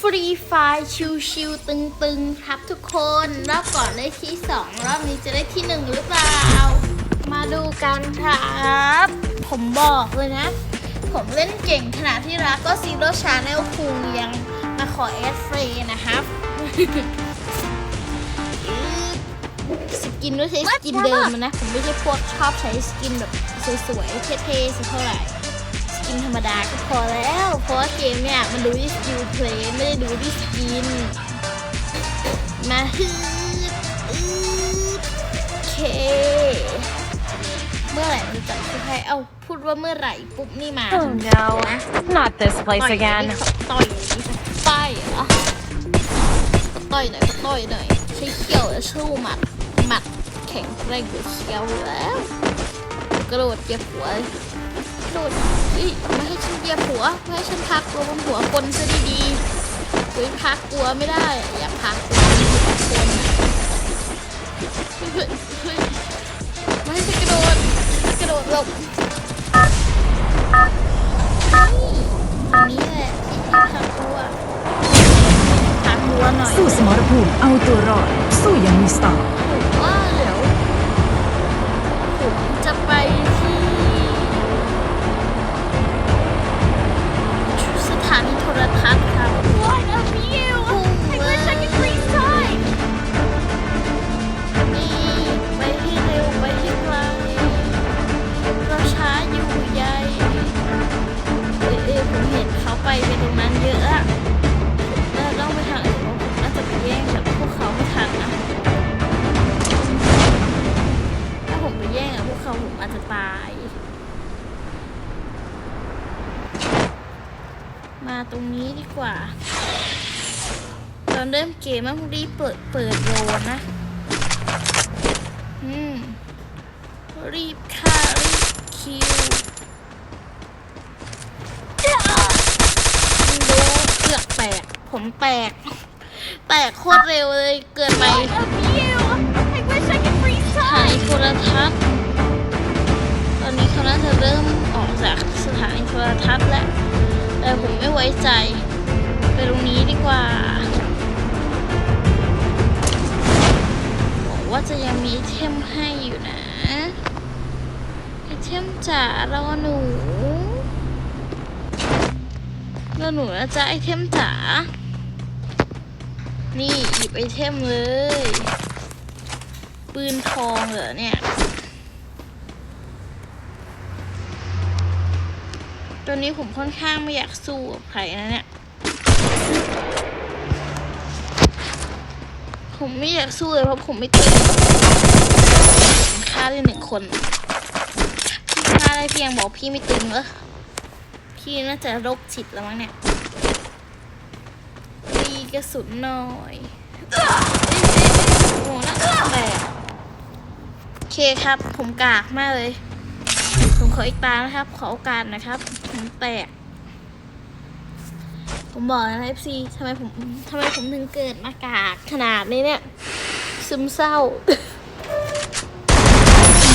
ฟรีไฟชิวๆตึงๆ ครับทุกคน รอบก่อนได้ที่ 2 รอบนี้จะได้ที่ 1 หรือเปล่า มาดูกันครับ ผมบอกเลยนะ ผมเล่นเก่งขนาดที่รักก็ซีโร่ชาแนลคุงยังมาขอแอดเฟรนะครับสกินด้วยใช้สกินเดิมอะนะ ผมไม่ใช่พวกชอบใช้สกินแบบสวยๆเท่ๆสักเท่าไหร่ สกินธรรมดาก็พอแล้ว เพราะว่าเกมเนี่ยมันดูที่สกิลเพลย์ไม่ได้ดูที่สกิน มาฮืดอืดโอเค เมื่อไหร่มันจะจับคือใครเอ้าพูดว่าเมื่อไหร่ปุ๊บนี่มา Oh no, not this ต่อย place อย่าง again. นี้ต่อยอย่างนี้ป้ายเหรอต่อยหน่อยต่อยหน่อยใช้เขี้ยวและสู้หมัดหมัดแข็งแรงกว่าเขี้ยวแล้ว กระโดดเหยียบหัวเลยกระโดดอีไม่ให้ฉันเห ยียบหัวไม่ให้ฉันพักตัวบนหัวคนซะดีๆเฮ้ยพักกลัวไม่ได้ อยากพักกลัวหัวคนเฮ้ยเฮ้ยไม่ให้ฉันกระโดดกระโดดหลบนนี้แหละที่ที่พักตัวพักตัวหน่อยสู้สมรภูมิเอาตัวรอดสู้อยังมีสไต เขาผมอาจจะตาย มาตรงนี้ดีกว่า ตอนเริ่มเกมต้องรีบเปิดเปิดโรนนะ อืม รีบฆ่ารีบคิวดูเกือบแตก ผมแตก แตกโคตรเร็วเลย เกินไป A view! I wish I could freeze สถา time! นีโทรทัศน์ ไว้ใจ ไปตรงนี้ดีกว่าบอกว่าจะยังมีเทมให้อยู่นะไอเทมจ๋ารอหนูรอหนูนะจ๊ะไอเทมจ๋านี่หยิบไอเทมเลย ปืนทองเหรอเนี่ย ตัวนี้ผมค่อนข้างไม่อยากสู้กับใครนะเนี่ย ผมไม่อยากสู้เลยเพราะผมไม่ตึงผมฆ่าได้หนึ่งคนพี่ฆ่าได้เพียงบอกพี่ไม่ตึงเหรอพี่น่าจะโรคจิตแล้วมั้งเนี่ยตีกระสุนหน่อยโอ้โหน่าแตกโอเคครับ ผมกากมากเลย ออีกตานะครับ ขอโอกาสนะครับผมแตก ผมบอกนะเอฟซีทำไมผมทำไมผมถึงเกิดมากากขนาดนี้เนี่ย ซึมเศร้า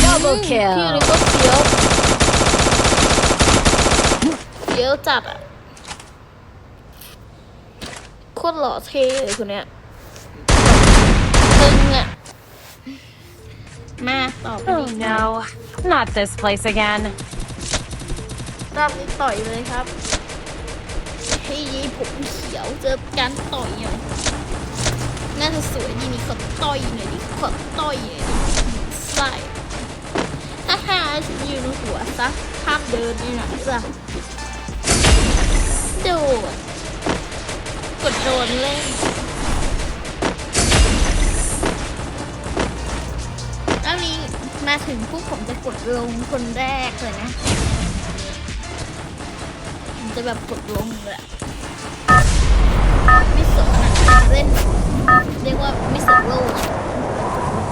Double พี่ kill! นี่ก็เฟี้ยวเฟี้ยวจัดอะโคตรหล่อเท่เลยคนเนี้ยตึงอะมาต่อไป Oh ดีกว่า no, not this place again. รอบนี้ต่อยเลยครับให้ยีผมเขียวเจอการต่อยอย่างน่าจะสวยดีนี่ขอต่อยหน่อยดิขอต่อยหน่อยดิใส่ฮ่าฮ่าฉันยืนหัวซะห้ามเดินนี่น่อยจ้ะโดดกดโดนเล่น ถึงพวกผมจะกดลงคนแรกเลยนะผมจะแบบกดลงเลยไม่สนนะเล่นเรียกว่าไม่สนโลก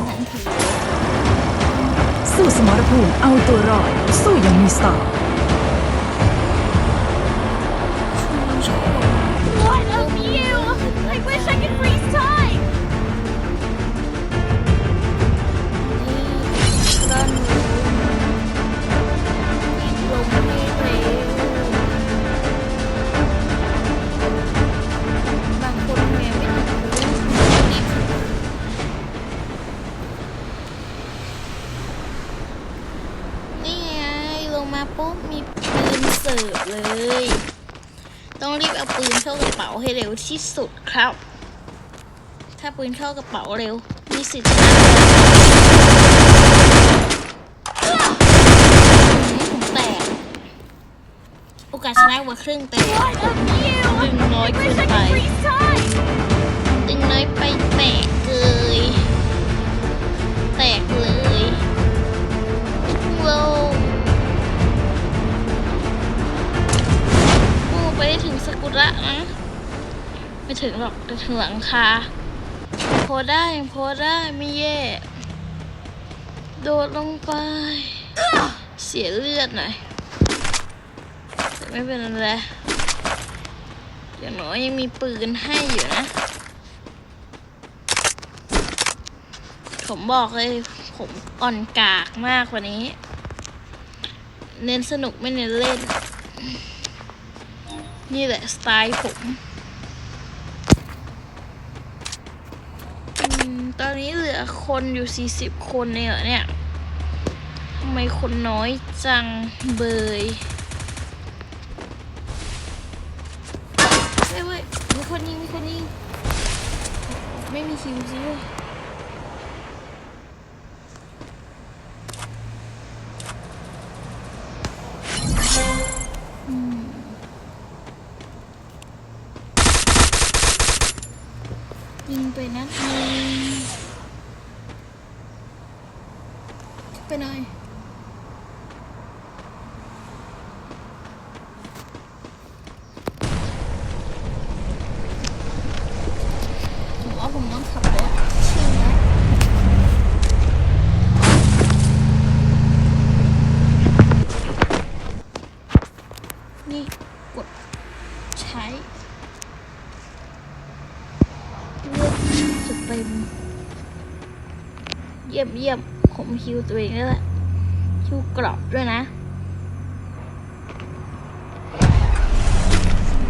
นั่นทีเลยสู้สมรภูมิเอาตัวรอดสู้อยังมีสไตล์ ปุ๊บมีปืนเสิร์ฟเลย ต้องรีบเอาปืนเข้ากระเป๋าให้เร็วที่สุดครับ ถ้าปืนเข้ากระเป๋าเร็ว มีสิทธิ์แตกโอการชนะว่าครึ่งเต็มตึงน้อยเกินไปตึงน้อยไปแตกเลยแตกเลย ถึงหรอกแต่ถึงหลังคาพได้โพได้ไม่แย่ โดดลงไป เสียเลือดหน่อยแต่ไม่เป็นไรอย่างน้อยยังมีปืนให้อยู่นะ ผมบอกเลย ผมอ่อนกากมากกว่านี้ เน้นสนุกไม่เน้นเล่น นี่แหละสไตล์ผม อืม ตอนนี้เหลือคนอยู่ 40 คนเองเหรอเนี่ยทำไมคนน้อยจังเบยเฮ้ยเว้ยมีคนยิงมีคนยิง ไม่มีคิวซิเว้ยยิงไปนัดหนึง ไปหน่อยผมว่าผมต้องขับรถชิ่งนะนี่กดใช้เลือดจะเต็มเยี่ยมเยี่ยม ผมฮิวตัวเองแล้วแหละฮิวกรอบด้วยนะ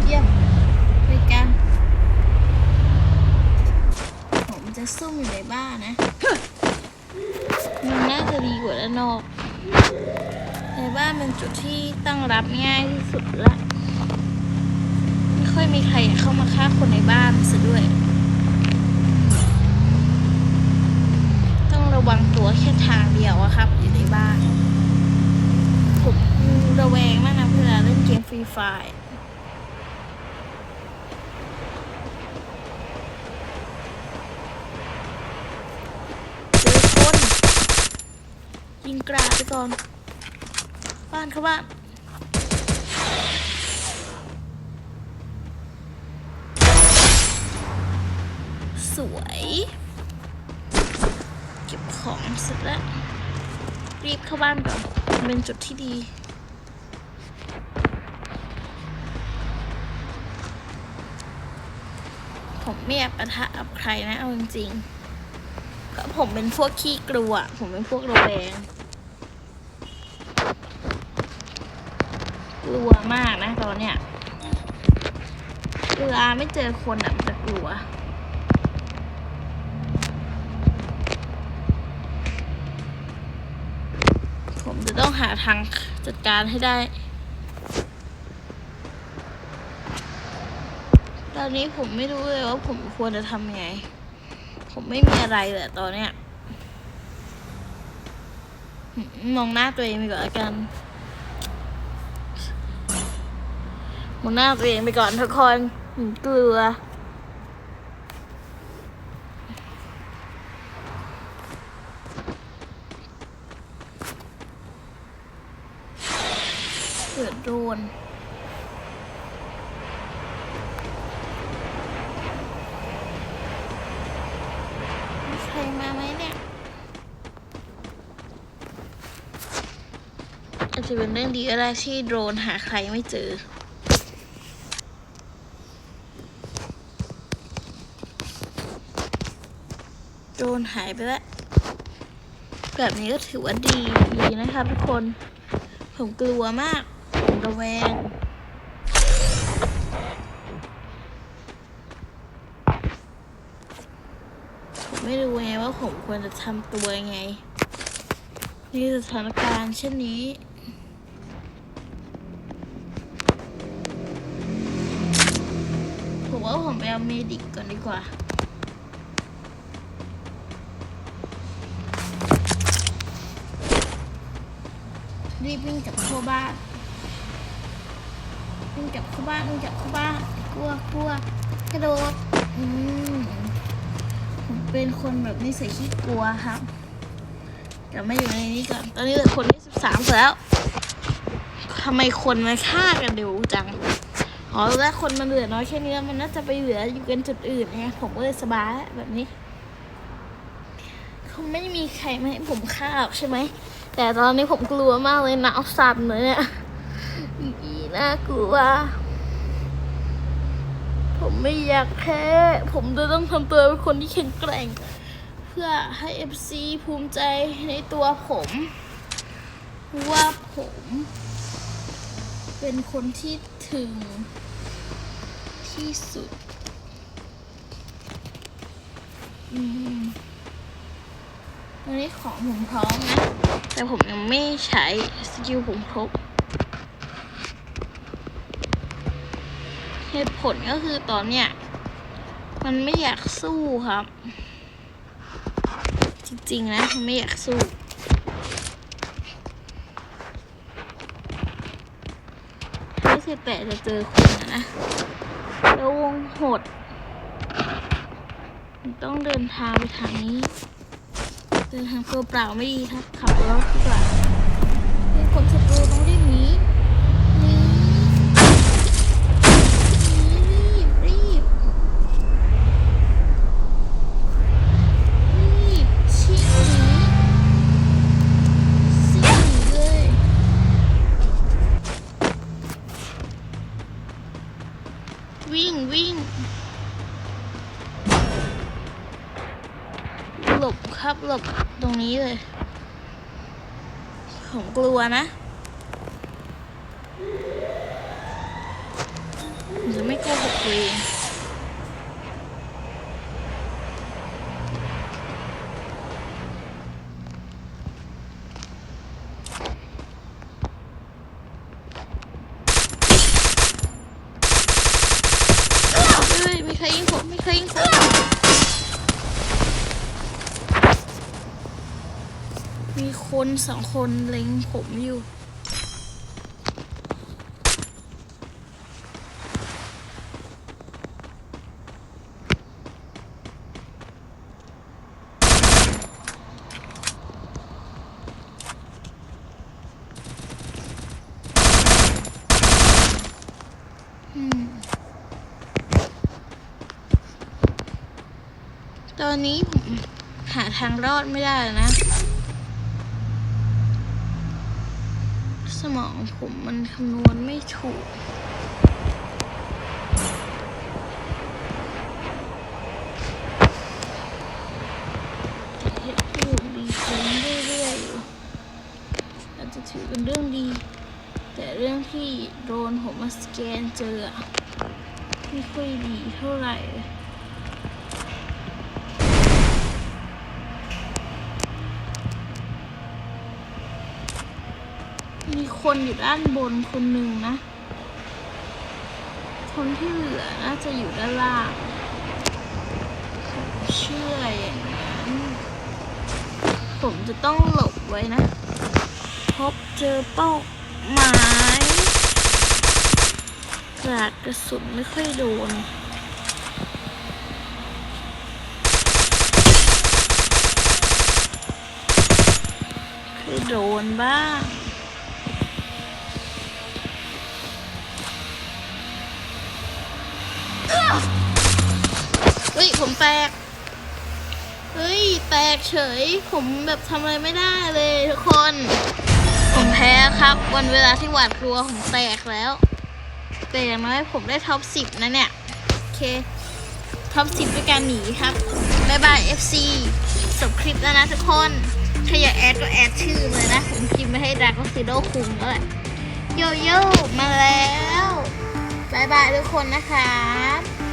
เยี่ยมไปกันผมจะซุ่มอยู่ในบ้านนะ มันน่าจะดีกว่าด้านนอก ในบ้านเป็นจุดที่ตั้งรับง่ายที่สุดละ ไม่ค่อยมีใครเข้ามาฆ่าคนในบ้านซะด้วย ต้อง ระวังตัวแค่ทางเดียวอะครับ อยู่ในบ้านผมระแวงมากนะเวลาเล่นเกมฟรีไฟร์ยิงกราดไปก่อน บ้านเขาบ้านสวย เสร็จแล้ว รีบเข้าบ้านก่อนเป็นจุดที่ดีผมไม่อยากปะทะกับใครนะเอาจริงๆก็ผมเป็นพวกขี้กลัว ผมเป็นพวกระแวง กลัวมากนะตอนเนี้ยเวลาไม่เจอคนอะมันจะกลัว ผมจะต้อง หาทางจัดการให้ได้ ตอนนี้ผมไม่รู้เลยว่าผมควรจะทำยังไง ผมไม่มีอะไรเลยตอนเนี้ย มองหน้าตัวเองไปก่อนละกัน มองหน้าตัวเองไปก่อนทุกคนกลัว เกิดโดนใครมาไหมเนี่ยอาจจะเป็นเรื่องดีก็ได้ที่โดรนหาใครไม่เจอโดนหายไปแล้ว แบบนี้ก็ถือว่าดีดีนะครับทุกคน ผมกลัวมาก ระแวง ผมไม่รู้ไงว่าผมควรจะทำตัวยังไงในสถานการณ์เช่นนี้ผมว่าผมไปเอาเมดิกก่อนดีกว่ารีบวิ่งกลับเข้าบ้าน งกลับเข้าบ้านวิ่งกลับเข้าบ้านกลัวกลัวกระโดดอืมผมเป็นคนแบบนิสัยขี้กลัวครับกลับมาอยู่ในนี้ก่อนตอนนี้เหลือคนที่สิบสามแล้วทำไมคนมาฆ่ากันเร็วจังอ๋อแล้วคนมันเหลือน้อยแค่นี้มันน่าจะไปเหลืออยู่กันจุดอื่นไงผมก็เลยสบายแบบนี้เขาไม่มีใครมาให้ผมฆ่าใช่ไหมแต่ตอนนี้ผมกลัวมากเลยหนาวสั่นเลยเนี่ย น่ากลัว ผมไม่อยากแพ้ ผมจะต้องทำตัวเป็นคนที่แข็งแกร่ง เพื่อให้ FC ภูมิใจในตัวผม ว่าผม เป็นคนที่ถึงที่สุด อืมตอนนี้ของผมพร้อมนะ แต่ผมยังไม่ใช้สกิลผมครบ เหตุผลก็คือตอนเนี้ยมันไม่อยากสู้ครับ จริงๆนะมันไม่อยากสู้ไม่ใช่แปะจะเจอคนนะแล้ววงหด ต้องเดินทางไปทางนี้ เดินทางเปล่าไม่ดีครับขับรถดีกว่ามีคนศัตรู วิ่งวิ่ง หลบครับหลบตรงนี้เลย ผมกลัวนะผมจะไม่โกหกตัวเองเฮ้ยมีใค รยิงผมมีครยิงมีคนสองคนเล็งผมอยู่อื ตอนนี้ผมหาทางรอดไม่ได้แล้วนะ สมองผมมันคำนวณไม่ถูกเห็นที่ผมดีขึ้นเรื่อยๆอยู่อาจจะถือเป็นเรื่องดี แต่เรื่องที่โดนผมมาสแกนเจอ ไม่ค่อยดีเท่าไหร่เลย มี คนอยู่ด้านบนคนหนึ่งนะ คนที่เหลือน่าจะอยู่ด้านล่างเชื่ออย่างนั้นผมจะต้องหลบไว้นะ พบเจอเป้าหมายกราดกระสุนไม่ค่อยโดนเคยโดนบ้าง ผมแตก เฮ้ย แตกเฉย ผมแบบทำอะไรไม่ได้เลยทุกคน ผมแพ้ครับ วันเวลาที่หวาดกลัวผมแตกแล้ว แต่อย่างน้อยผมได้ท็อปสิบนะเนี่ย โอเค ท็อปสิบด้วยการหนีครับ บ๊ายบาย FC จบคลิปแล้วนะทุกคนใครอยากแอดก็แอดชื่อเลยนะ ผมพิมพ์ไปให้ดาร์กซิโดคุงแล้วแหละโยโย่มาแล้วบายบายทุกคนนะครับ